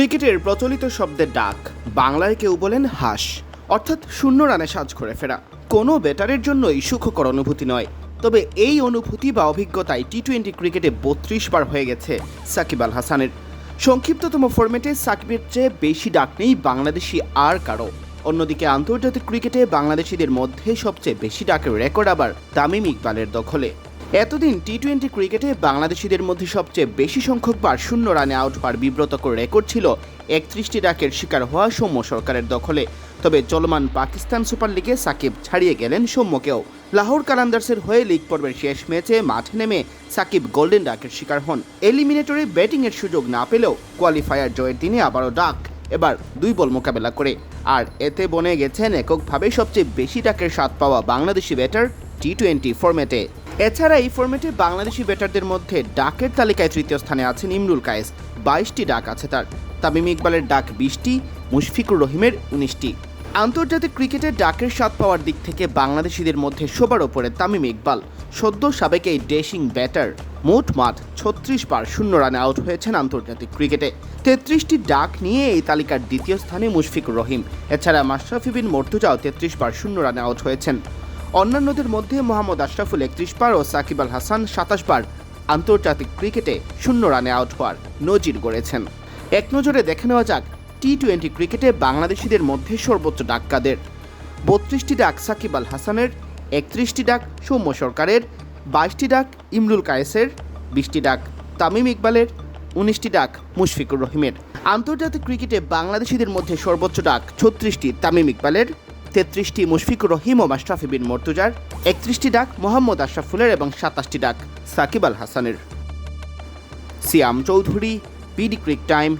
ক্রিকেটের প্রচলিত শব্দের ডাক। বাংলায় কেউ বলেন হাস। অর্থাৎ শূন্য রানে সাজ করে ফেরা। কোনো ব্যাটারের জন্যই সুখকর অনুভূতি নয়। তবে এই অনুভূতি বা অভিজ্ঞতায় টি টোয়েন্টি ক্রিকেটে বত্রিশ বার হয়ে গেছে সাকিব আল হাসানের। সংক্ষিপ্ততম ফরম্যাটে সাকিবের চেয়ে বেশি ডাক নেই বাংলাদেশি আর কারও অন্যদিকে আন্তর্জাতিক ক্রিকেটে বাংলাদেশিদের মধ্যে সবচেয়ে বেশি ডাকের রেকর্ড আবার তামিম ইকবালের দখলে। এতদিন টি টোয়েন্টি ক্রিকেটে বাংলাদেশিদের মধ্যে সবচেয়ে বেশি সংখ্যকবার শূন্য রানে আউট হওয়ার বিব্রতকর রেকর্ড ছিল একত্রিশটি ডাকের শিকার হওয়া সৌম্য সরকারের দখলে। তবে চলমান পাকিস্তান সুপার লিগে সাকিব ছাড়িয়ে গেলেন সৌম্যকেও। লাহোর কালান্দার্সের হয়ে লিগ পর্বের শেষ ম্যাচে মাঠে নেমে সাকিব গোল্ডেন ডাকের শিকার হন। এলিমিনেটরে ব্যাটিংয়ের সুযোগ না পেলেও কোয়ালিফায়ার জয়ের দিনে আবারও ডাক, এবার দুই বল মোকাবেলা করে। আর এতে বনে গেছেন এককভাবে সবচেয়ে বেশি ডাকের স্বাদ পাওয়া বাংলাদেশি ব্যাটার টি টোয়েন্টি ফরম্যাটে এছাড়া এই ফর্মেটে বাংলাদেশি ব্যাটারদের মধ্যে ডাকের তালিকায় তৃতীয় স্থানে আছেন ইমরুল কায়েস। বাইশটি ডাক আছে তার। তামিম ইকবালের ডাক বিশটি, মুশফিকুর রহিমের উনিশটি। আন্তর্জাতিক ক্রিকেটে ডাকের স্বাদ পাওয়ার দিক থেকে বাংলাদেশিদের মধ্যে সবার ওপরে তামিম ইকবাল। সদ্য সাবেক এই ডেশিং ব্যাটার মোট মাঠ ছত্রিশ বার শূন্য রানে আউট হয়েছেন আন্তর্জাতিক ক্রিকেটে। তেত্রিশটি ডাক নিয়ে এই তালিকার দ্বিতীয় স্থানে মুশফিকুর রহিম। এছাড়া মাশরাফি বিন মর্তুজাও তেত্রিশ বার শূন্য রানে আউট হয়েছেন। অন্যান্যদের মধ্যে মোহাম্মদ আশরাফুল একত্রিশ বার ও সাকিব আল হাসান সাতাশ বার আন্তর্জাতিক ক্রিকেটে শূন্য রানে আউট হওয়ার নজির গড়েছেন। এক নজরে দেখে নেওয়া যাক টি টোয়েন্টি ক্রিকেটে বাংলাদেশিদের মধ্যে সর্বোচ্চ ডাক কাদের? বত্রিশটি ডাক সাকিব আল হাসানের, একত্রিশটি ডাক সৌম্য সরকারের, বাইশটি ডাক ইমরুল কায়েসের, বিশটি ডাক তামিম ইকবালের, উনিশটি ডাক মুশফিকুর রহিমের। আন্তর্জাতিক ক্রিকেটে বাংলাদেশিদের মধ্যে সর্বোচ্চ ডাক ছত্রিশটি তামিম ইকবালের তেত্রিশটি মুশফিকুর রহিম ও মাশরাফি বিন মর্তুজার, একত্রিশটি ডাক মোহাম্মদ আশরাফুলের এবং সাতাশটি ডাক সাকিব আল হাসানের। সিয়াম চৌধুরী পিডিক্রিক টাইম